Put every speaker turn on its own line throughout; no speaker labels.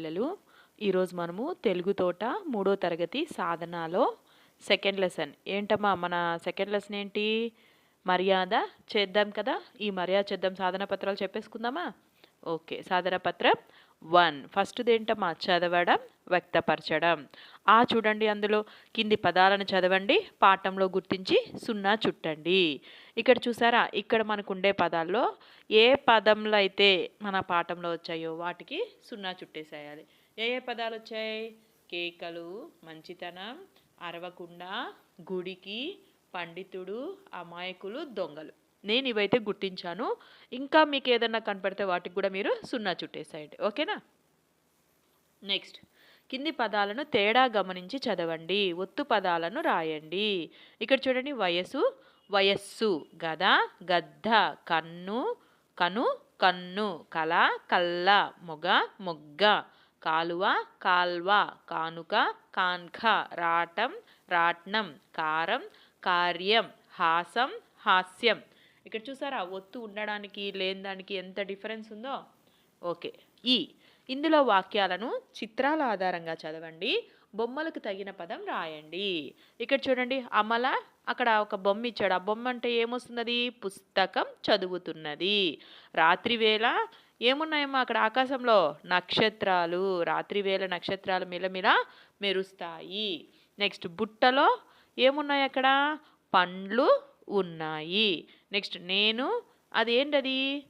పిల్లలు. ఈరోజు మనము తెలుగు తోట మూడో తరగతి సాధనాలో సెకండ్ లెసన్ ఏంటమ్మా మన సెకండ్ లెసన్ ఏంటి? మర్యాద చేద్దాం కదా? ఈ మర్యాద చేద్దాం సాధన పత్రాలు చెప్పేసుకుందామా? ఓకే సాధన పత్రం వన్. ఫస్ట్ది ఏంటమ్మా చదవడం వ్యక్తపరచడం. ఆ చూడండి అందులో కింది పదాలను చదవండి పాఠంలో గుర్తించి సున్నా చుట్టండి. ఇక్కడ చూసారా? ఇక్కడ మనకు ఉండే పదాల్లో ఏ పదంలో అయితే మన పాఠంలో వచ్చాయో వాటికి సున్నా చుట్టేసేయాలి. ఏ ఏ పదాలు వచ్చాయి కేకలు మంచితనం అరవకుండా గుడికి పండితుడు అమాయకులు దొంగలు. నేను ఇవైతే గుర్తించాను. ఇంకా మీకు ఏదన్నా కనపడితే వాటికి కూడా మీరు సున్నా చుట్టేసేయండి. ఓకేనా? నెక్స్ట్. కింది పదాలను తేడా గమనించి చదవండి. ఒత్తు పదాలను రాయండి. ఇక్కడ చూడండి వయసు వయస్సు గద గద్ద కన్ను కను కన్ను కల కల్ల మొగ మొగ్గ కాలువ కాల్వ కానుక కాన్ఖ రాటం రాట్నం కారం కార్యం హాసం హాస్యం. ఇక్కడ చూసారా ఒత్తు ఉండడానికి లేని దానికి ఎంత డిఫరెన్స్ ఉందో? ఓకే. ఈ ఇందులో వాక్యాలను చిత్రాల ఆధారంగా చదవండి. బొమ్మలకు తగిన పదం రాయండి. ఇక్కడ చూడండి అమల అక్కడ ఒక బొమ్మ ఇచ్చాడు. ఆ బొమ్మ అంటే ఏమొస్తున్నది? పుస్తకం చదువుతున్నది. రాత్రి వేళ ఏమున్నాయమ్మా అక్కడ ఆకాశంలో? నక్షత్రాలు. రాత్రి వేళ నక్షత్రాలు మిలమిల మెరుస్తాయి. నెక్స్ట్ బుట్టలో ఏమున్నాయి అక్కడ? పండ్లు ఉన్నాయి. నెక్స్ట్ నేను అది ఏంటది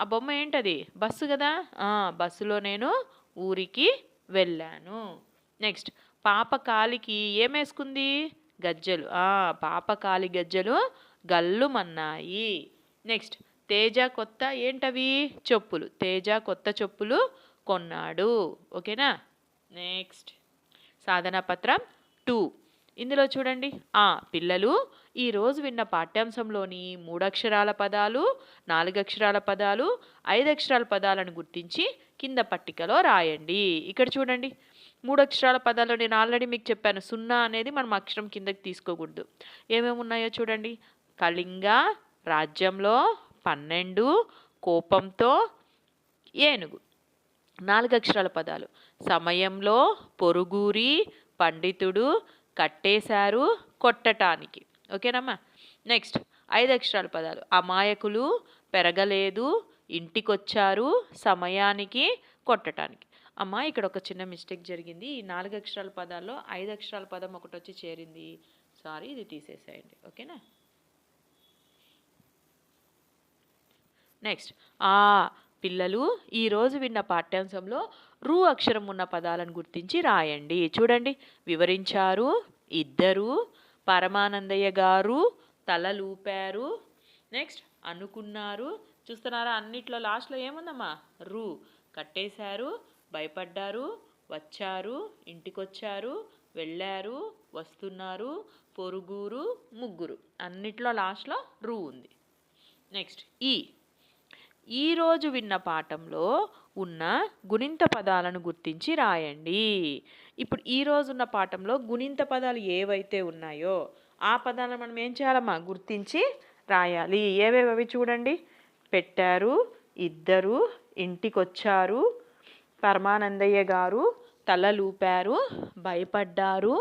ఆ బొమ్మ ఏంటది? బస్సు కదా? బస్సులో నేను ఊరికి వెళ్ళాను. నెక్స్ట్ పాప కాలికి ఏమేసుకుంది? గజ్జలు. పాప కాలి గజ్జలు గల్లుమన్నాయి. నెక్స్ట్ తేజ కొత్త ఏంటవి? చెప్పులు. తేజ కొత్త చెప్పులు కొన్నాడు. ఓకేనా? నెక్స్ట్ సాధన పత్రం టూ. ఇందులో చూడండి. ఆ పిల్లలు ఈరోజు విన్న పాఠ్యాంశంలోని మూడు అక్షరాల పదాలు నాలుగు అక్షరాల పదాలు ఐదు అక్షరాల పదాలను గుర్తించి కింద పట్టికలో రాయండి. ఇక్కడ చూడండి. మూడు అక్షరాల పదాలు నేను ఆల్రెడీ మీకు చెప్పాను. సున్నా అనేది మనం అక్షరం కిందకి తీసుకోకూడదు. ఏమేమి ఉన్నాయో చూడండి. కళింగ రాజ్యంలో పన్నెండు కోపంతో ఏనుగు. నాలుగు అక్షరాల పదాలు. సమయంలో పొరుగురి పండితుడు కట్టేశారు కొట్టటానికి. ఓకేనమ్మా. నెక్స్ట్ ఐదు అక్షరాల పదాలు. అమాయకులు పెరగలేదు ఇంటికొచ్చారు సమయానికి కొట్టటానికి. అమ్మ ఇక్కడ ఒక చిన్న మిస్టేక్ జరిగింది. ఈ నాలుగు అక్షరాల పదాల్లో ఐదు అక్షరాల పదం ఒకటి వచ్చి చేరింది. సారీ ఇది తీసేసేయండి. ఓకేనా? నెక్స్ట్ ఆ పిల్లలు ఈరోజు విన్న పాఠ్యాంశంలో రు అక్షరం ఉన్న పదాలను గుర్తించి రాయండి. చూడండి. వివరించారు ఇద్దరు పరమానందయ్య గారు తలలూపారు. నెక్స్ట్ అనుకున్నారు. చూస్తున్నారా అన్నిట్లో లాస్ట్లో ఏముందమ్మా? రూ. కట్టేశారు భయపడ్డారు వచ్చారు ఇంటికొచ్చారు వెళ్ళారు వస్తున్నారు పొరుగురు ముగ్గురు. అన్నిట్లో లాస్ట్లో రూ ఉంది. నెక్స్ట్ ఈ. ఈరోజు విన్న పాఠంలో ఉన్న గుణింత పదాలను గుర్తించి రాయండి. ఇప్పుడు ఈ రోజున్న పాఠంలో గుణింత పదాలు ఏవైతే ఉన్నాయో ఆ పదాలను మనం ఏం చేయాలమ్మా? గుర్తించి రాయాలి. ఏవేవి చూడండి? పెట్టారు ఇద్దరు ఇంటికొచ్చారు పరమానందయ్య గారు తలలూపారు భయపడ్డారు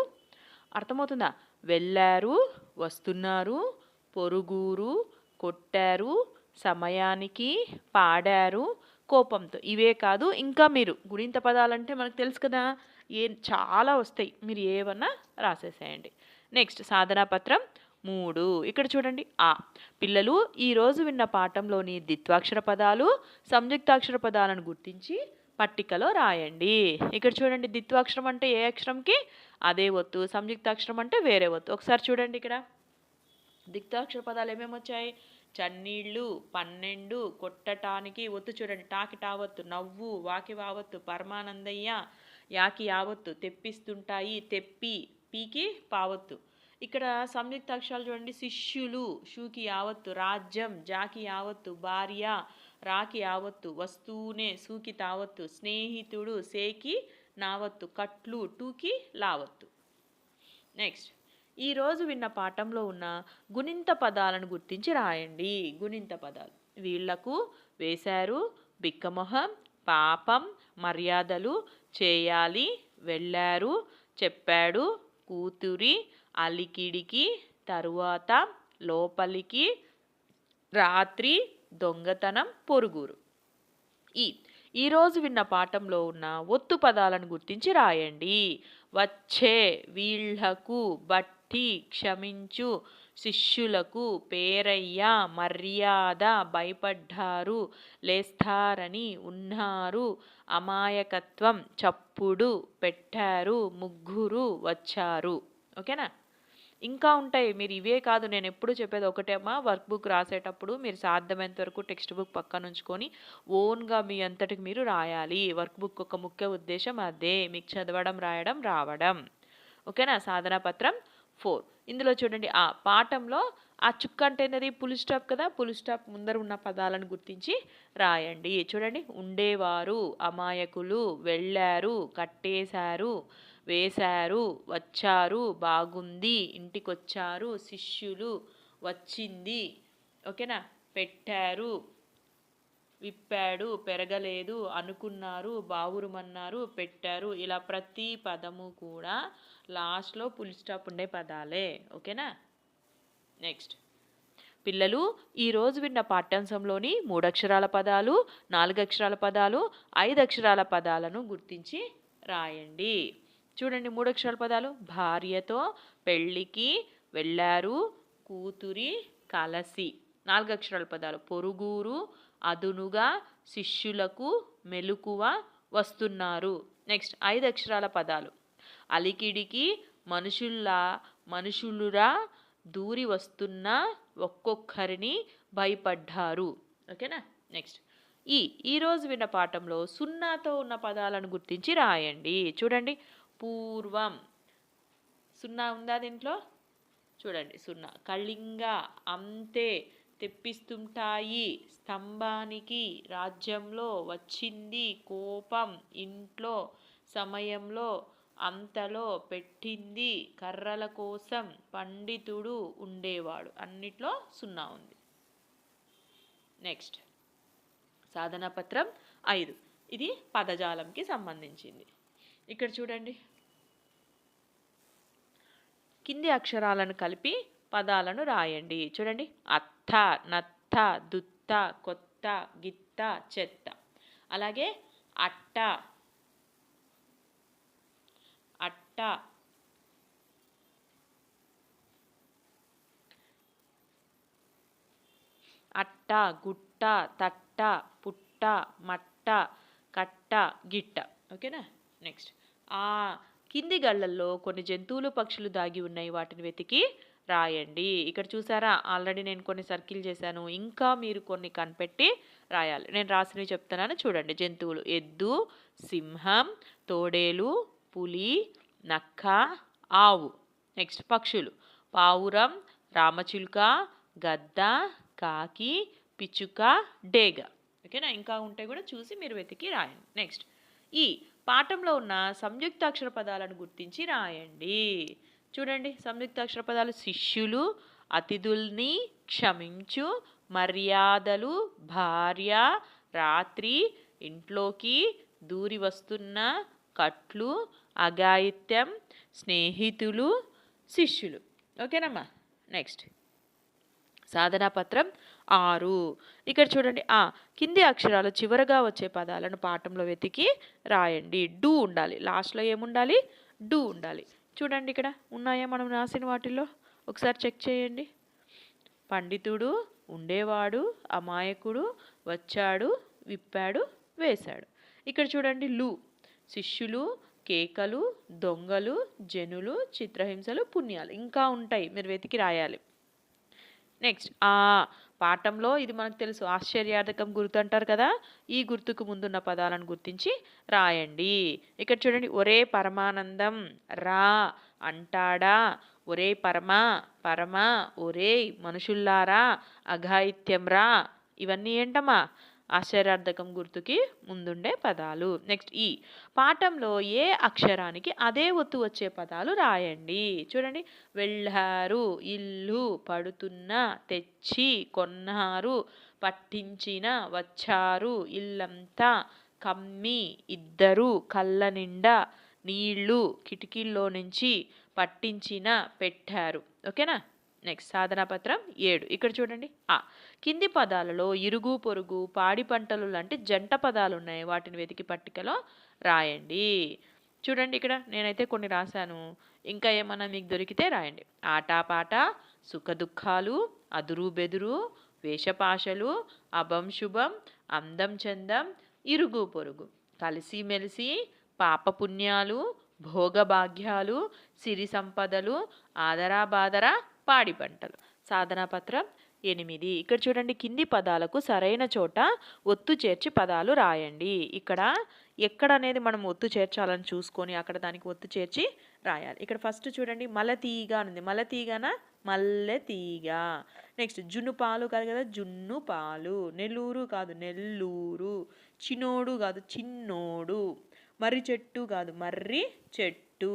అర్థమవుతుందా? వెళ్ళారు వస్తున్నారు పొరుగురు కొట్టారు సమయానికి పాడారు కోపంతో. ఇవే కాదు ఇంకా మీరు గుణింత పదాలంటే మనకు తెలుసు కదా? ఏ చాలా వస్తాయి. మీరు ఏమన్నా రాసేసేయండి. నెక్స్ట్ సాధనా పత్రం మూడు. ఇక్కడ చూడండి. ఆ. పిల్లలు ఈరోజు విన్న పాఠంలోని ద్విత్వాక్షర పదాలు సంయుక్తాక్షర పదాలను గుర్తించి పట్టికలో రాయండి. ఇక్కడ చూడండి. ద్విత్వాక్షరం అంటే ఏ అక్షరంకి? అదే ఒత్తు. సంయుక్తాక్షరం అంటే వేరే ఒత్తు. ఒకసారి చూడండి ఇక్కడ. దిక్తాక్షర పదాలు ఏమేమి వచ్చాయి? చన్నీళ్ళు పన్నెండు కొట్టటానికి ఒత్తు చూడండి. టాకి టావత్తు నవ్వు వాకి వావత్తు పరమానందయ్య యాకి యావత్తు తెప్పిస్తుంటాయి తెప్పి పీకి పావత్తు. ఇక్కడ సంయుక్త అక్షరాలు చూడండి. శిష్యులు షూకి యావత్తు రాజ్యం జాకి యావత్తు భార్య రాకి యావత్తు వస్తూనే సూకి తావత్తు స్నేహితుడు సేకి నావత్తు కట్లు టూకి లావత్తు. నెక్స్ట్ ఈరోజు విన్న పాఠంలో ఉన్న గుణింత పదాలను గుర్తించి రాయండి. గుణింత పదాలు. వీళ్ళకు వేశారు బిక్కమొహం పాపం మర్యాదలు చేయాలి. వెళ్ళారు చెప్పాడు కూతురి అలికిడికి. తరువాత లోపలికి రాత్రి దొంగతనం పొరుగురు. ఈ ఈరోజు విన్న పాఠంలో ఉన్న ఒత్తు పదాలను గుర్తించి రాయండి. వచ్చే వీళ్ళకు బట్టి క్షమించు శిష్యులకు పేరయ్య మర్యాద భయపడ్డారు లేస్తారని ఉన్నారు. అమాయకత్వం చప్పుడు పెట్టారు ముగ్గురు వచ్చారు. ఓకేనా? ఇంకా ఉంటాయి. మీరు ఇవే కాదు నేను ఎప్పుడు చెప్పేది ఒకటేమా? వర్క్ బుక్ రాసేటప్పుడు మీరు సాధ్యమైనంత వరకు టెక్స్ట్ బుక్ పక్కన ఉంచుకొని ఓన్గా మీ అంతటికి మీరు రాయాలి. వర్క్ బుక్ ఒక ముఖ్య ఉద్దేశం అదే. మీకు చదవడం రాయడం రావడం. ఓకేనా? సాధనా పత్రం. ఫోర్. ఇందులో చూడండి ఆ పాఠంలో ఆ చుక్క అంటే ఏంటది పులి స్టాప్ కదా? పులి స్టాప్ ముందర ఉన్న పదాలను గుర్తించి రాయండి. చూడండి ఉండేవారు అమాయకులు వెళ్ళారు కట్టేశారు వేశారు వచ్చారు బాగుంది ఇంటికొచ్చారు శిష్యులు వచ్చింది ఓకేనా? పెట్టారు విప్పాడు పెరగలేదు అనుకున్నారు బావురుమన్నారు పెట్టారు. ఇలా ప్రతి పదము కూడా లాస్ట్లో ఫుల్ స్టాప్ ఉండే పదాలే. ఓకేనా? నెక్స్ట్. పిల్లలు ఈరోజు విన్న పాఠ్యాంశంలోని మూడు అక్షరాల పదాలు నాలుగు అక్షరాల పదాలు ఐదు అక్షరాల పదాలను గుర్తించి రాయండి. చూడండి మూడు అక్షరాల పదాలు. భార్యతో పెళ్ళికి వెళ్ళారు కూతురి కలసి. నాలుగు అక్షరాల పదాలు. పొరుగురు అదునుగా శిష్యులకు మెలకువ వస్తున్నారు. నెక్స్ట్ ఐదు అక్షరాల పదాలు. అలికిడికి మనుషుల్లా మనుషులురా దూరి వస్తున్న ఒక్కొక్కరిని భయపడ్డారు. ఓకేనా? నెక్స్ట్. ఈ ఈరోజు విన్న పాఠంలో సున్నాతో ఉన్న పదాలను గుర్తించి రాయండి. చూడండి. పూర్వం. సున్నా ఉందా దీంట్లో? చూడండి. సున్నా. కళింగ అంతే. తెప్పిస్తుంటాయి. స్తంభానికి రాజ్యంలో వచ్చింది కోపం. ఇంట్లో సమయంలో అంతలో పెట్టింది కర్రల కోసం పండితుడు ఉండేవాడు. అన్నిట్లో సున్నా ఉంది. నెక్స్ట్. సాధనా పత్రం ఐదు. ఇది పదజాలంకి సంబంధించింది. ఇక్కడ చూడండి. కింది అక్షరాలను కలిపి పదాలను రాయండి. చూడండి. అత్త నత్త దుత్త కొత్త గిత్త చెత్త. అలాగే అట్ట. అట్ట. అట్ట గుట్ట తట్ట పుట్ట మట్ట కట్ట గిట్ట. ఓకేనా? నెక్స్ట్. ఆ కింది గళ్ళల్లో కొన్ని జంతువులు పక్షులు దాగి ఉన్నాయి. వాటిని వెతికి రాయండి. ఇక్కడ చూసారా? ఆల్రెడీ నేను కొన్ని సర్కిల్ చేశాను. ఇంకా మీరు కొన్ని కనిపెట్టి రాయాలి. నేను రాసినవి చెప్తున్నాను చూడండి. జంతువులు ఎద్దు సింహం తోడేలు పులి నక్క ఆవు. నెక్స్ట్ పక్షులు. పావురం రామచిలుక గద్ద కాకి పిచ్చుక డేగ. ఓకేనా? ఇంకా ఉంటే కూడా చూసి మీరు వెతికి రాయండి. నెక్స్ట్. ఈ పాఠంలో ఉన్న సంయుక్త అక్షర పదాలను గుర్తించి రాయండి. చూడండి సంయుక్త అక్షర పదాలు శిష్యులు అతిథుల్ని క్షమించు మర్యాదలు భార్య రాత్రి ఇంట్లోకి దూరి వస్తున్న కట్లు అఘాయిత్యం స్నేహితులు శిష్యులు. ఓకేనమ్మా? నెక్స్ట్. సాధనా పత్రం ఆరు. ఇక్కడ చూడండి ఆ కింది అక్షరాలు చివరగా వచ్చే పదాలను పాఠంలో వెతికి రాయండి. డూ ఉండాలి. లాస్ట్లో ఏముండాలి? డూ ఉండాలి. చూడండి ఇక్కడ ఉన్నాయా మనం రాసిన వాటిల్లో? ఒకసారి చెక్ చేయండి. పండితుడు ఉండేవాడు అమాయకుడు వచ్చాడు విప్పాడు వేశాడు. ఇక్కడ చూడండి లు. శిష్యులు కేకలు దొంగలు జనులు చిత్రహింసలు పుణ్యాలు. ఇంకా ఉంటాయి మీరు వెతికి రాయాలి. నెక్స్ట్ ఆ. పాఠంలో ఇది మనకు తెలుసు. ఆశ్చర్యార్థకం గుర్తు అంటారు కదా? ఈ గుర్తుకు ముందున్న పదాలను గుర్తించి రాయండి. ఇక్కడ చూడండి ఒరే పరమానందం రా అంటాడా? ఒరే పరమ పరమ ఒరే మనుషుల్లారా అఘాయిత్యం రా. ఇవన్నీ ఏంటమ్మా? ఆశ్చర్యార్థకం గుర్తుకి ముందుండే పదాలు. నెక్స్ట్ ఈ. పాఠంలో ఏ అక్షరానికి అదే ఒత్తు వచ్చే పదాలు రాయండి. చూడండి. వెళ్ళారు ఇల్లు పడుతున్న తెచ్చి కొన్నారు పట్టించిన వచ్చారు ఇల్లంతా కమ్మి ఇద్దరు కళ్ళ నిండా నీళ్ళు కిటికీల్లో నుంచి పట్టించిన పెట్టారు. ఓకేనా? నెక్స్ట్ సాధనాపత్రం ఏడు. ఇక్కడ చూడండి. ఆ కింది పదాలలో ఇరుగు పొరుగు పాడి పంటలు లాంటి జంట పదాలు ఉన్నాయి. వాటిని వెతికి పట్టికలో రాయండి. చూడండి ఇక్కడ నేనైతే కొన్ని రాశాను. ఇంకా ఏమన్నా మీకు దొరికితే రాయండి. ఆటపాట సుఖదుఖాలు అదురు బెదురు వేషపాషలు అభం శుభం అందం చందం ఇరుగు పొరుగు. కలిసిమెలిసి పాపపుణ్యాలు భోగభాగ్యాలు సిరి సంపదలు ఆదరా బాదరా పాడి పంటలు. సాధనాపత్రం ఎనిమిది. ఇక్కడ చూడండి కింది పదాలకు సరైన చోట ఒత్తు చేర్చి పదాలు రాయండి. ఇక్కడ ఎక్కడ అనేది మనం ఒత్తు చేర్చాలని చూసుకొని అక్కడ దానికి ఒత్తు చేర్చి రాయాలి. ఇక్కడ ఫస్ట్ చూడండి మలతీగ అని ఉంది. మలతీగన మల్లె తీగ. నెక్స్ట్ జున్ను పాలు కాదు కదా? జున్ను పాలు. నెల్లూరు కాదు నెల్లూరు. చిన్నోడు కాదు చిన్నోడు. మర్రి చెట్టు కాదు మర్రి చెట్టు.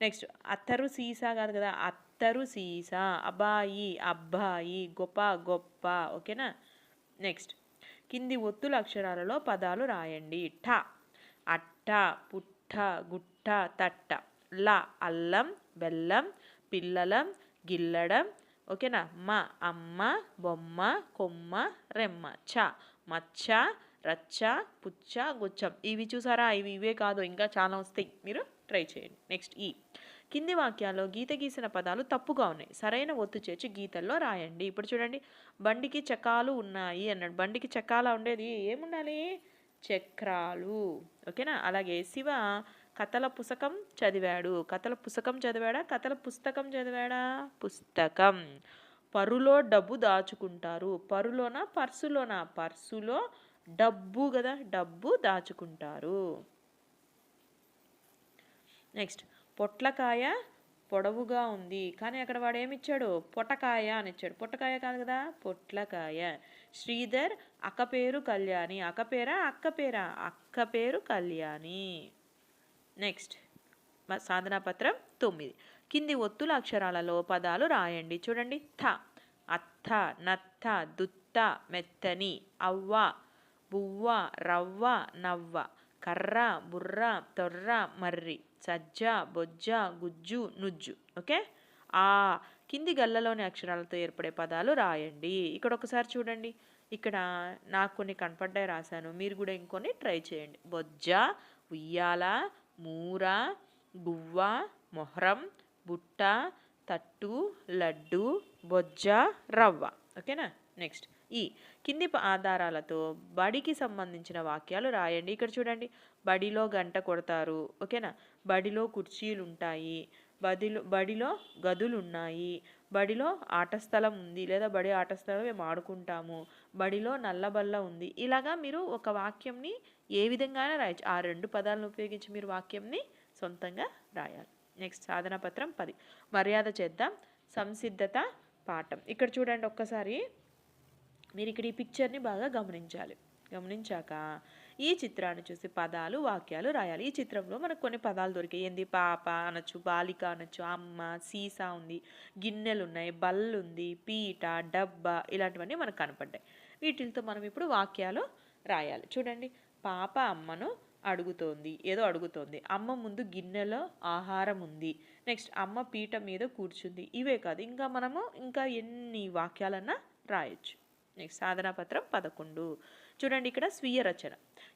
నెక్స్ట్ అత్తరు సీసా కాదు కదా? అత్త అత్తరు సీసా. అబ్బాయి అబ్బాయి గొప్ప గొప్ప. ఓకేనా? నెక్స్ట్. కింది ఒత్తుల అక్షరాలలో పదాలు రాయండి. ఠ అట్ట పుట్ట గుట్ట తట్ట. ల అల్లం బెల్లం పిల్లలం గిల్లడం. ఓకేనా? మ అమ్మ బొమ్మ కొమ్మ రెమ్మ. చ మచ్చ రచ్చ పుచ్చ గుచ్చం. ఇవి చూసారా? ఇవి ఇవే కాదు. ఇంకా చాలా వస్తాయి. మీరు ట్రై చేయండి. నెక్స్ట్ ఈ. కింది వాక్యాల్లో గీత గీసిన పదాలు తప్పుగా ఉన్నాయి. సరైన ఒత్తు చేర్చి గీతల్లో రాయండి. ఇప్పుడు చూడండి. బండికి చక్రాలు ఉన్నాయి అన్నాడు. బండికి చక్రాల ఉండేది ఏముండాలి? చక్రాలు. ఓకేనా? అలాగే శివ కథల పుస్తకం చదివాడు. కథల పుస్తకం చదివాడా? కథల పుస్తకం చదివాడా? పుస్తకం. పరులో డబ్బు దాచుకుంటారు. పరులోన పర్సులోన. పర్సులో డబ్బు కదా? డబ్బు దాచుకుంటారు. నెక్స్ట్. పొట్లకాయ పొడవుగా ఉంది. కానీ అక్కడ వాడు ఏమిచ్చాడు? పొటకాయ అని ఇచ్చాడు పొట్టకాయ కాదు కదా? పొట్లకాయ. శ్రీధర్ అక్క పేరు కళ్యాణి. అక్క పేరా అక్క పేరా అక్క పేరు కళ్యాణి. నెక్స్ట్. సాధనాపత్రం సాధనా పత్రం తొమ్మిది. కింది ఒత్తుల అక్షరాలలో పదాలు రాయండి. చూడండి. థ అత్త నత్త దుత్త మెత్తని అవ్వ బువ్వ రవ్వ నవ్వ కర్ర బుర్ర తొర్ర మర్రి. సజ్జ బొజ్జ గుజ్జు నుజ్జు. ఓకే? ఆ కింది గల్లలోని అక్షరాలతో ఏర్పడే పదాలు రాయండి. ఇక్కడ ఒకసారి చూడండి. ఇక్కడ నాకు కొన్ని కనపడ్డాయి రాశాను. మీరు కూడా ఇంకొన్ని ట్రై చేయండి. బొజ్జ ఉయ్యాల మూర గువ్వ మొహరం బుట్ట తట్టు లడ్డు బొజ్జ రవ్వ. ఓకేనా? నెక్స్ట్. ఈ కింది ఆధారాలతో బడికి సంబంధించిన వాక్యాలు రాయండి. ఇక్కడ చూడండి. బడిలో గంట కొడతారు. ఓకేనా? బడిలో కుర్చీలు ఉంటాయి బడిలో బడిలో గదులు ఉన్నాయి బడిలో ఆట స్థలం ఉంది. లేదా బడి ఆట స్థలం మేము ఆడుకుంటాము. బడిలో నల్లబల్ల ఉంది. ఇలాగా మీరు ఒక వాక్యంని ఏ విధంగానే రాయచ్చు. ఆ రెండు పదాలను ఉపయోగించి మీరు వాక్యంని సొంతంగా రాయాలి. నెక్స్ట్ సాధన పత్రం పది. మర్యాద చేద్దాం. సంసిద్ధత పాఠం. ఇక్కడ చూడండి ఒక్కసారి. మీరు ఇక్కడ ఈ పిక్చర్ని బాగా గమనించాలి. గమనించాక ఈ చిత్రాన్ని చూసి పదాలు వాక్యాలు రాయాలి. ఈ చిత్రంలో మనకు కొన్ని పదాలు దొరికాయి. ఏంది? పాప అనొచ్చు బాలిక అనొచ్చు అమ్మ సీసా ఉంది గిన్నెలు ఉన్నాయి బల్లు ఉంది పీట డబ్బా ఇలాంటివన్నీ మనకు కనపడ్డాయి. వీటితో మనం ఇప్పుడు వాక్యాలు రాయాలి. చూడండి. పాప అమ్మను అడుగుతోంది. ఏదో అడుగుతోంది. అమ్మ ముందు గిన్నెలో ఆహారం ఉంది. నెక్స్ట్ అమ్మ పీట మీద కూర్చుంది. ఇవే కాదు. ఇంకా మనము ఇంకా ఎన్ని వాక్యాలన్నా రాయొచ్చు. నెక్స్ట్ సాధనాపత్రం పదకొండు. చూడండి ఇక్కడ స్వీయ రచన.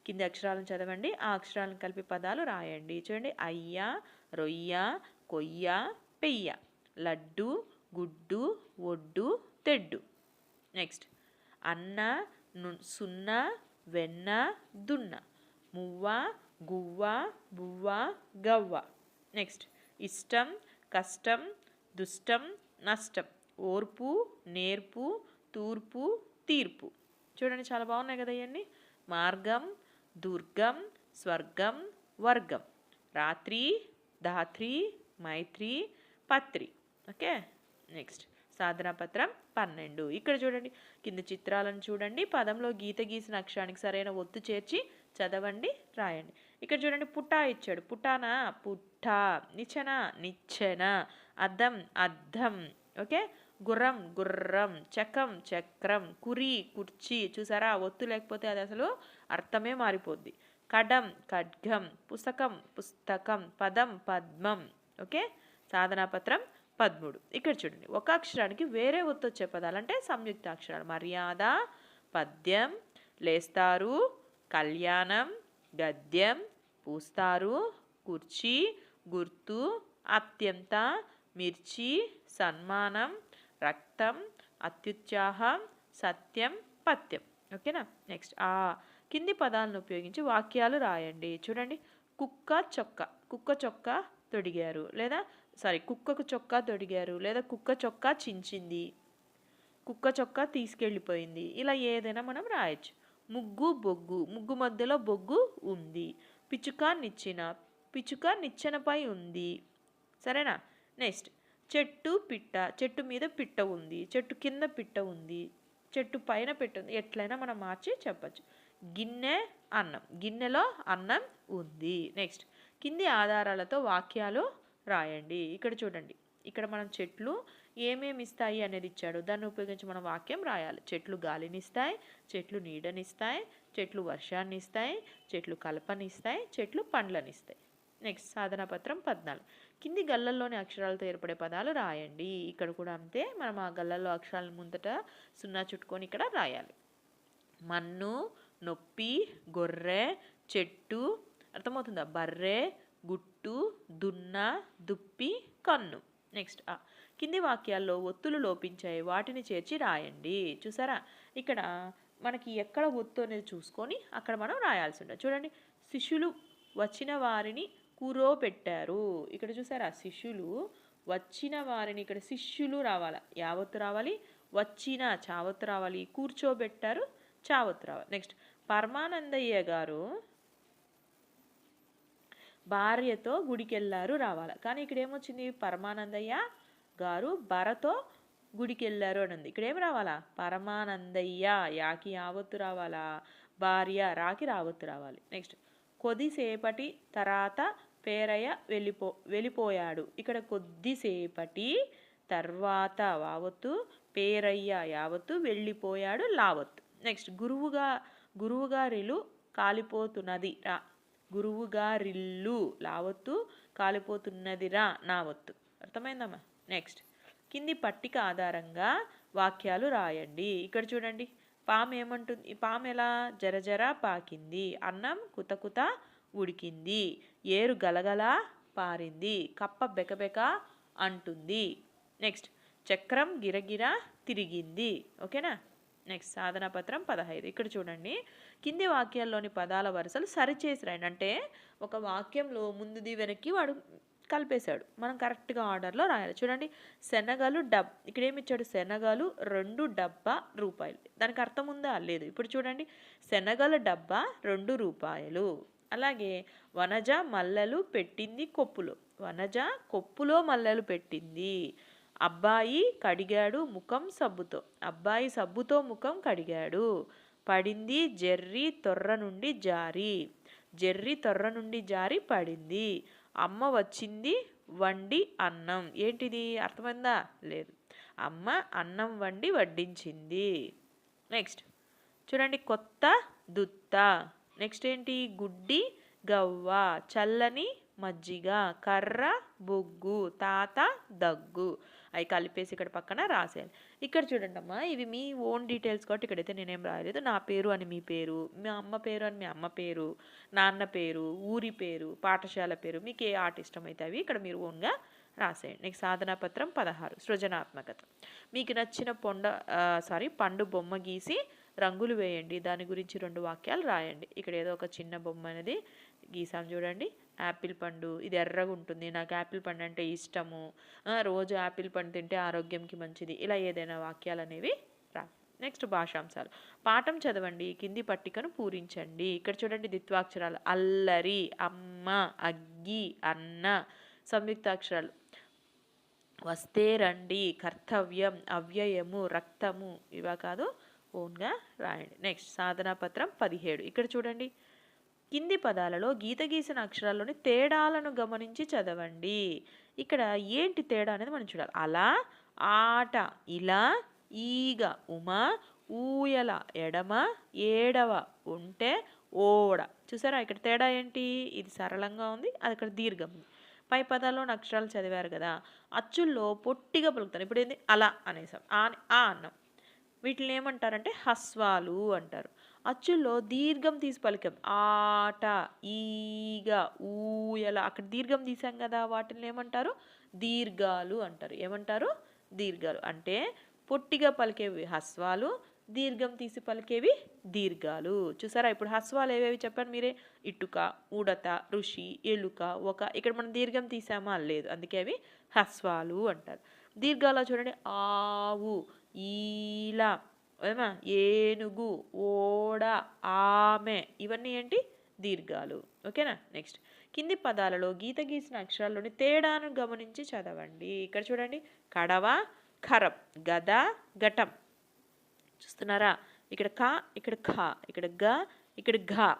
కింది అక్షరాలను చదవండి ఆ అక్షరాలను కలిపి పదాలు రాయండి. చూడండి అయ్య రొయ్య కొయ్య పెయ్య. లడ్డు గుడ్డు ఒడ్డు తెడ్డు. నెక్స్ట్. అన్న ను- సున్న వెన్న దున్న. మువ్వ గువ్వ బువ్వ గవ్వ. నెక్స్ట్. ఇష్టం కష్టం దుష్టం నష్టం. ఓర్పు నేర్పు తూర్పు తీర్పు. చూడండి చాలా బాగున్నాయి కదా ఇవన్నీ మార్గం దుర్గం స్వర్గం వర్గం. రాత్రి ధాత్రి మైత్రి పత్రి. ఓకే? నెక్స్ట్. సాధనాపత్రం పన్నెండు. ఇక్కడ చూడండి. కింద చిత్రాలను చూడండి. పదంలో గీత గీసిన అక్షరానికి సరైన ఒత్తు చేర్చి చదవండి రాయండి. ఇక్కడ చూడండి పుట్టా ఇచ్చాడు. పుట్టానా పుట్ట. నిచ్చెన? నిచ్చెన? అద్దం అద్దం. ఓకే? గుర్రం గుర్రం చక్రం చక్రం కురి కుర్చీ చూసారా? ఒత్తు లేకపోతే అది అసలు అర్థమే మారిపోద్ది. కడం ఖడ్గం పుస్తకం పుస్తకం పదం పద్మం. ఓకే? సాధనాపత్రం పదమూడు. ఇక్కడ చూడండి. ఒక అక్షరానికి వేరే ఒత్తు వచ్చే పదాలు అంటే సంయుక్త అక్షరాలు. మర్యాద పద్యం లేస్తారు కళ్యాణం గద్యం పూస్తారు కుర్చీ గుర్తు అత్యంత మిర్చి సన్మానం రక్తం అత్యుత్సాహం సత్యం పత్యం. ఓకేనా? నెక్స్ట్ ఆ కింది పదాలను ఉపయోగించి వాక్యాలు రాయండి. చూడండి. కుక్క చొక్క. కుక్క చొక్క తొడిగారు. లేదా సారీ కుక్కకు చొక్కా తొడిగారు. లేదా కుక్క చొక్కా చించింది. కుక్క చొక్కా తీసుకెళ్ళిపోయింది. ఇలా ఏదైనా మనం రాయొచ్చు. ముగ్గు బొగ్గు. ముగ్గు మధ్యలో బొగ్గు ఉంది. పిచ్చుక నిచ్చిన. పిచ్చుక నిచ్చెనపై ఉంది. సరేనా? నెక్స్ట్ చెట్టు పిట్ట చెట్టు మీద పిట్ట ఉంది చెట్టు కింద పిట్ట ఉంది చెట్టు పైన పిట్ట ఉంది. ఎట్లయినా మనం మార్చి చెప్పచ్చు. గిన్నె అన్నం. గిన్నెలో అన్నం ఉంది. నెక్స్ట్ కింది ఆధారాలతో వాక్యాలు రాయండి. ఇక్కడ చూడండి. ఇక్కడ మనం చెట్లు ఏమేమి ఇస్తాయి అనేది ఇచ్చాడు. దాన్ని ఉపయోగించి మనం వాక్యం రాయాలి. చెట్లు గాలినిస్తాయి చెట్లు నీడనిస్తాయి చెట్లు వర్షాన్ని ఇస్తాయి చెట్లు కలపనిస్తాయి చెట్లు పండ్లనిస్తాయి. నెక్స్ట్ సాధన పత్రం పద్నాలుగు. కింది గల్లల్లోని అక్షరాలతో ఏర్పడే పదాలు రాయండి. ఇక్కడ కూడా అంతే. మనం ఆ గల్లల్లో అక్షరాల ముందట సున్నా చుట్టుకొని ఇక్కడ రాయాలి. మన్ను నొప్పి గొర్రె చెట్టు అర్థమవుతుందా? బర్రె గుట్టు దున్న దుప్పి కన్ను. నెక్స్ట్ కింది వాక్యాల్లో ఒత్తులు లోపించాయి. వాటిని చేర్చి రాయండి. చూసారా? ఇక్కడ మనకి ఎక్కడ ఒత్తు అనేది చూసుకొని అక్కడ మనం రాయాల్సి ఉంటుంది చూడండి. శిష్యులు వచ్చిన వారిని కూరోపెట్టారు ఇక్కడ చూసారా? శిష్యులు వచ్చిన వారిని ఇక్కడ శిష్యులు రావాలి? యావత్తు రావాలి వచ్చిన చావత్తు రావాలి కూర్చోబెట్టారు చావత్తు రావాలి. నెక్స్ట్ పరమానందయ్య గారు భార్యతో గుడికెళ్ళారు రావాలి? కానీ ఇక్కడ ఏమొచ్చింది? పరమానందయ్య గారు భరతో గుడికెళ్ళారు అని ఉంది. ఇక్కడ ఏం రావాలా? పరమానందయ్య యాకి యావత్తు రావాలా? భార్య రాకి రావత్తు రావాలి. నెక్స్ట్ కొద్దిసేపటి తర్వాత పేరయ్య వెళ్ళిపో వెళ్ళిపోయాడు. ఇక్కడ కొద్దిసేపటి తర్వాత వావత్తు పేరయ్య యావత్తు వెళ్ళిపోయాడు లావత్తు నెక్స్ట్ గురువుగా గురువుగారిలు కాలిపోతున్నది రా. గురువుగారిల్లు లావత్తు కాలిపోతున్నదిరా నావత్తు. అర్థమైందమ్మా? నెక్స్ట్. కింది పట్టిక ఆధారంగా వాక్యాలు రాయండి. ఇక్కడ చూడండి. పాము ఏమంటుంది పాము ఎలా? జరజర పాకింది. అన్నం కుతకుత ఉడికింది. ఏరు గలగల పారింది. కప్ప బెకబెక అంటుంది. నెక్స్ట్ చక్రం గిరగిర తిరిగింది. ఓకేనా? నెక్స్ట్ సాధన పత్రం పదహైదు. ఇక్కడ చూడండి. కింది వాక్యాల్లోని పదాల వరుసలు సరిచేసి రాయండి. అంటే ఒక వాక్యంలో ముందుది వెనక్కి వాడు కలిపేశాడు. మనం కరెక్ట్గా ఆర్డర్లో రాయాలి. చూడండి శనగలు డబ్. ఇక్కడ ఏమి ఇచ్చాడు? శనగలు రెండు డబ్బా రూపాయలు. దానికి అర్థం ఉందా? లేదు. ఇప్పుడు చూడండి శనగల డబ్బా రెండు రూపాయలు. అలాగే వనజ మల్లెలు పెట్టింది కొప్పులో. వనజ కొప్పులో మల్లెలు పెట్టింది. అబ్బాయి కడిగాడు ముఖం సబ్బుతో. అబ్బాయి సబ్బుతో ముఖం కడిగాడు. పడింది జెర్రీ తొర్ర నుండి జారి. జెర్రీ తొర్ర నుండి జారి పడింది. అమ్మ వచ్చింది వండి అన్నం. ఏంటిది? అర్థమైందా? లేదు. అమ్మ అన్నం వండి వడ్డించింది. నెక్స్ట్. చూడండి కొత్త దుత్త. నెక్స్ట్ ఏంటి? గుడ్డి గవ్వ చల్లని మజ్జిగ కర్ర బొగ్గు తాత దగ్గు. అవి కలిపేసి ఇక్కడ పక్కన రాసేయాలి. ఇక్కడ చూడండి అమ్మా ఇవి మీ ఓన్ డీటెయిల్స్ కాబట్టి ఇక్కడైతే నేనేం రాయలేదు. నా పేరు అని మీ పేరు మీ అమ్మ పేరు అని మీ అమ్మ పేరు నాన్న పేరు ఊరి పేరు పాఠశాల పేరు మీకు ఏ ఆర్ట్ ఇష్టమైతే అవి ఇక్కడ మీరు ఓన్గా రాసేయండి. నీకు సాధనా పత్రం పదహారు సృజనాత్మకత. మీకు నచ్చిన పొండ సారీ పండు బొమ్మ గీసి రంగులు వేయండి. దాని గురించి రెండు వాక్యాలు రాయండి. ఇక్కడ ఏదో ఒక చిన్న బొమ్మ అనేది గీసాం చూడండి. యాపిల్ పండు ఇది ఎర్రగా ఉంటుంది నాకు యాపిల్ పండు అంటే ఇష్టము. రోజు యాపిల్ పండు తింటే ఆరోగ్యంకి మంచిది. ఇలా ఏదైనా వాక్యాలు అనేవి రా. నెక్స్ట్ భాషాంశాలు. పాఠం చదవండి కింది పట్టికను పూరించండి. ఇక్కడ చూడండి ద్విత్వాక్షరాలు. అల్లరి అమ్మ అగ్గి అన్న సంయుక్తాక్షరాలు. వస్తే రండి కర్తవ్యం అవ్యయము రక్తము ఇవా కాదు ఓన్గా రాయండి. నెక్స్ట్ సాధనా పత్రం పదిహేడు. ఇక్కడ చూడండి కింది పదాలలో గీత గీసిన అక్షరాల్లోని తేడాలను గమనించి చదవండి. ఇక్కడ ఏంటి తేడా అనేది మనం చూడాలి. అలా ఆట ఇలా ఈగ ఉమ ఊయల ఎడమ ఏడవ ఉంటే ఓడ. చూసారా ఇక్కడ తేడా ఏంటి? ఇది సరళంగా ఉంది అది అక్కడ దీర్ఘం ఉంది. పై పదాల్లోని అక్షరాలు చదివారు కదా అచ్చుల్లో పొట్టిగా పలుకుతారు. ఇప్పుడు ఏంది? అలా అనేసాం. ఆ అని- ఆ అన్నాం. వీటిని ఏమంటారంటే హస్వాలు అంటారు. అచ్చుల్లో దీర్ఘం తీసి పలికాం. ఆట ఈగ ఊయల. అక్కడ దీర్ఘం తీసాం కదా వాటిని ఏమంటారు? దీర్ఘాలు అంటారు. ఏమంటారు? దీర్ఘాలు. అంటే పొట్టిగా పలికేవి హస్వాలు దీర్ఘం తీసి పలికేవి దీర్ఘాలు. చూసారా? ఇప్పుడు హస్వాలు ఏవేవి చెప్పాను మీరే? ఇటుక ఉడత ఋషి ఎలుక ఒక. ఇక్కడ మనం దీర్ఘం తీసామా లేదు. అందుకే అవి హస్వాలు అంటారు. దీర్ఘాలు చూడండి. ఆవు ఈల. ఏమా? ఏనుగు ఓడ ఆమె. ఇవన్నీ ఏంటి? దీర్ఘాలు. ఓకేనా? నెక్స్ట్. కింది పదాలలో గీత గీసిన అక్షరాల్లోని తేడాను గమనించి చదవండి. ఇక్కడ చూడండి. కడవ ఖరం. గద ఘటం. చూస్తున్నారా? ఇక్కడ క ఇక్కడ ఖ. ఇక్కడ గ ఇక్కడ ఘ.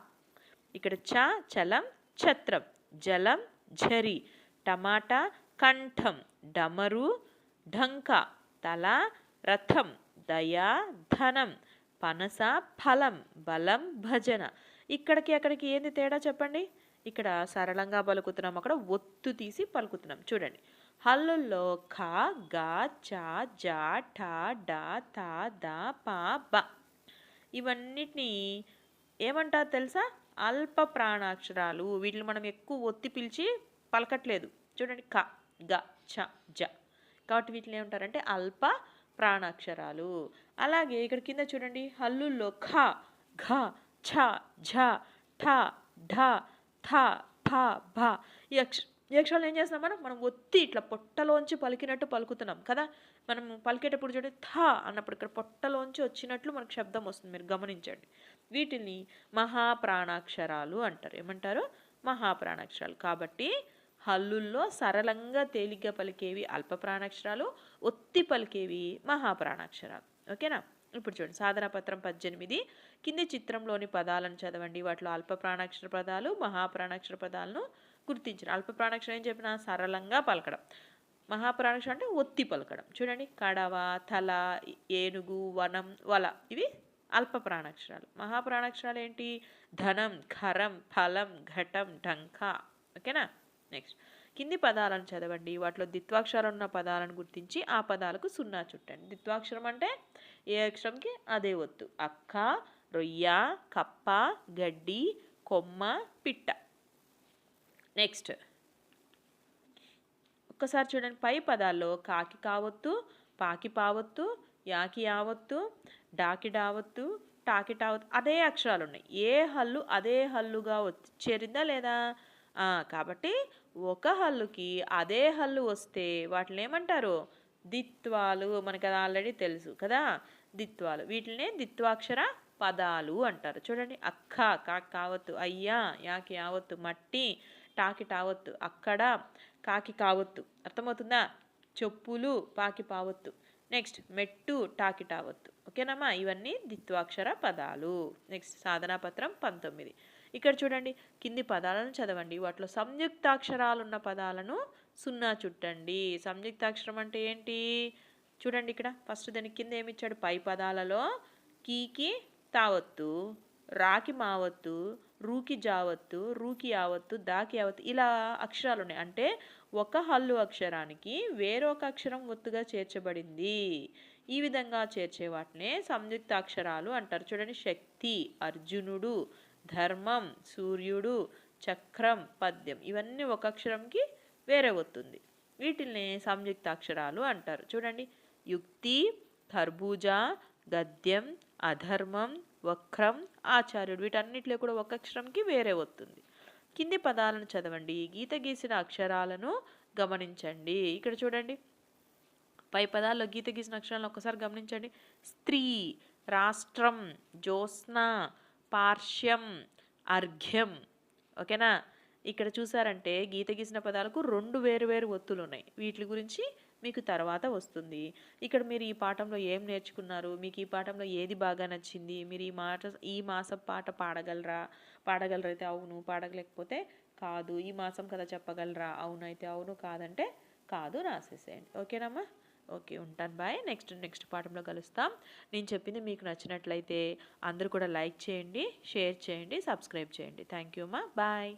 ఇక్కడ చ చలం ఛత్రం. జలం ఝరి. టమాటా కంఠం. డమరు ఢంక. తల రథం. దయా ధనం పనస ఫలం బలం భజన. ఇక్కడికి అక్కడికి ఏంది తేడా చెప్పండి? ఇక్కడ సరళంగా పలుకుతున్నాం. అక్కడ ఒత్తు తీసి పలుకుతున్నాం. చూడండి. హల్లుల్లో ఖ గ చ జ ఠ డ త ద ప బ. ఇవన్నిటినీ ఏమంటారు తెలుసా? అల్ప ప్రాణాక్షరాలు. వీటిని మనం ఎక్కువ ఒత్తి పిలిచి పలకట్లేదు. చూడండి. క గ చ జ. కాబట్టి వీటిని ఏమంటారంటే అల్ప ప్రాణాక్షరాలు. అలాగే ఇక్కడ కింద చూడండి హల్లుల్లో ఖ ఘ ఛ ఝ ఠ ఢ థ ఫ భ. ఈ అక్ష ఈ అక్షరాలు ఏం చేస్తున్నాం మనం? మనం ఒత్తి ఇట్లా పొట్టలోంచి పలికినట్టు పలుకుతున్నాం కదా? మనం పలికేటప్పుడు చూడండి థ అన్నప్పుడు ఇక్కడ పొట్టలోంచి వచ్చినట్లు మనకు శబ్దం వస్తుంది. మీరు గమనించండి. వీటిని మహాప్రాణాక్షరాలు అంటారు. ఏమంటారు? మహాప్రాణాక్షరాలు. కాబట్టి హల్లుల్లో సరళంగా తేలిగ్గా పలికేవి అల్ప ప్రాణాక్షరాలు ఒత్తి పలికేవి మహాప్రాణాక్షరాలు. ఓకేనా? ఇప్పుడు చూడండి. సాధన పత్రం పద్దెనిమిది. కింది చిత్రంలోని పదాలను చదవండి. వాటిలో అల్ప ప్రాణాక్షర పదాలు మహాప్రాణాక్షర పదాలను గుర్తించండి. అల్ప ప్రాణాక్షరం ఏం చెప్పిన? సరళంగా పలకడం. మహాప్రాణాక్షరం అంటే ఒత్తి పలకడం. చూడండి. కడవ తల ఏనుగు వనం వల. ఇవి అల్ప ప్రాణాక్షరాలు మహాప్రాణాక్షరాలు ఏంటి? ధనం ఖరం ఫలం ఘటం ఢంకా. ఓకేనా? నెక్స్ట్ కింది పదాలను చదవండి. వాటిలో దిత్వాక్షరాలు ఉన్న పదాలను గుర్తించి ఆ పదాలకు సున్నా చుట్టండి. ద్విత్వాక్షరం అంటే ఏ అక్షరంకి? అదే ఒత్తు. అక్క రొయ్య కప్ప గడ్డి కొమ్మ పిట్ట. నెక్స్ట్ ఒక్కసారి చూడండి. పై పదాల్లో కాకి కావత్తు పాకి పావత్తు యాకి యావత్తు డాకి డావత్తు టాకి టావత్తు అదే అక్షరాలు ఉన్నాయి. ఏ హల్లు అదే హల్లుగా వచ్చి చేరిందా లేదా? కాబట్టి ఒక హల్లుకి అదే హల్లు వస్తే వాటిని ఏమంటారు? దిత్వాలు మనకి అది ఆల్రెడీ తెలుసు కదా? దిత్వాలు. వీటినే దిత్వాక్షర పదాలు అంటారు. చూడండి. అక్క కాకి కావద్దు అయ్యా యాకి యావత్తు మట్టి టాకి టావత్తు అక్కడ కాకి కావత్తు. అర్థమవుతుందా? చెప్పులు పాకి పావత్తు. నెక్స్ట్ మెట్టు టాకి టావత్తు. ఓకేనమ్మా? ఇవన్నీ దిత్వాక్షర పదాలు. నెక్స్ట్ సాధనా పత్రం పంతొమ్మిది. ఇక్కడ చూడండి కింది పదాలను చదవండి. వాటిలో సంయుక్తాక్షరాలు ఉన్న పదాలను సున్నా చుట్టండి. సంయుక్తాక్షరం అంటే ఏంటి? చూడండి ఇక్కడ ఫస్ట్ దాని కింద ఏమిచ్చాడు? పై పదాలలో కీకి తావత్తు రాకి మావత్తు రూకి జావత్తు రూకి యావత్తు దాకి యావత్తు ఇలా అక్షరాలు ఉన్నాయి అంటే ఒక హల్లు అక్షరానికి వేరొక అక్షరం ఒత్తుగా చేర్చబడింది. ఈ విధంగా చేర్చే వాటినే సంయుక్త అక్షరాలు అంటారు. చూడండి శక్తి అర్జునుడు ధర్మం సూర్యుడు చక్రం పద్యం ఇవన్నీ ఒక అక్షరంకి వేరే వస్తుంది వీటిల్ని సంయుక్త అక్షరాలు అంటారు. చూడండి. యుక్తి కర్బూజా గద్యం అధర్మం వక్రం ఆచార్యుడు వీటన్నిటిలో కూడా ఒక అక్షరంకి వేరే వస్తుంది కింది పదాలను చదవండి. గీత గీసిన అక్షరాలను గమనించండి. ఇక్కడ చూడండి. పై పదాల్లో గీత గీసిన అక్షరాలను ఒకసారి గమనించండి. స్త్రీ రాష్ట్రం జ్యోత్స్న పార్శ్యం అర్ఘ్యం. ఓకేనా? ఇక్కడ చూసారంటే గీత గీసిన పదాలకు రెండు వేరు వేరు ఒత్తులు ఉన్నాయి వీటి గురించి మీకు తర్వాత వస్తుంది. ఇక్కడ మీరు ఈ పాఠంలో ఏం నేర్చుకున్నారు? మీకు ఈ పాఠంలో ఏది బాగా నచ్చింది? మీరు ఈ మాట ఈ మాసం పాట పాడగలరా? పాడగలరైతే అవును పాడగలేకపోతే కాదు. ఈ మాసం కథ చెప్పగలరా? అవునైతే అవును కాదంటే కాదు రాసేసేయండి. ఓకేనమ్మా? ఓకే ఉంటాను. బాయ్. నెక్స్ట్ నెక్స్ట్ పాఠంలో కలుస్తాం. నేను చెప్పింది మీకు నచ్చినట్లయితే అందరూ కూడా లైక్ చేయండి షేర్ చేయండి సబ్స్క్రైబ్ చేయండి. థ్యాంక్ యూ మా బాయ్.